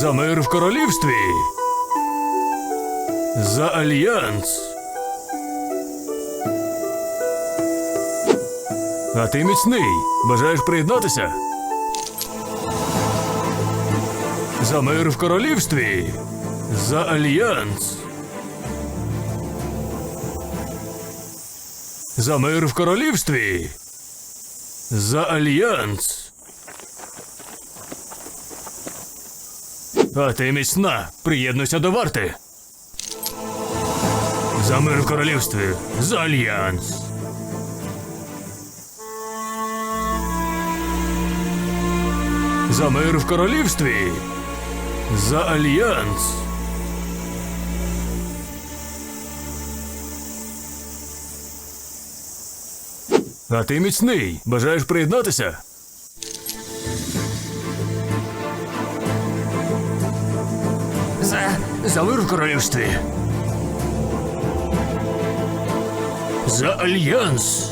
За мир в королівстві. За альянс. А ти міцний. Бажаєш приєднатися? За мир в королівстві. За альянс. За мир в королівстві. За альянс. А ти міцна. Приєднуйся до варти. За мир в королівстві. За альянс. За мир в королівстві. За альянс. А ти міцний. Бажаєш приєднатися? За. За мир в королівстві. За альянс.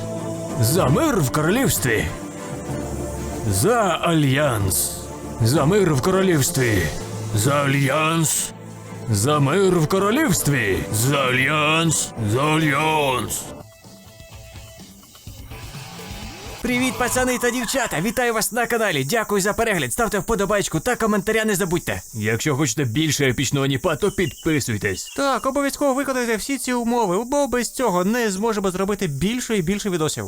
За мир в королівстві. За альянс. За мир в королівстві. За альянс. За мир в королівстві. За альянс. За альянс. Привіт, пацани та дівчата! Вітаю вас на каналі. Дякую за перегляд. Ставте вподобайку та коментаря не забудьте. Якщо хочете більше епічного ніпа, то підписуйтесь. Так, обов'язково виконайте всі ці умови, бо без цього не зможемо зробити більше і більше відосів.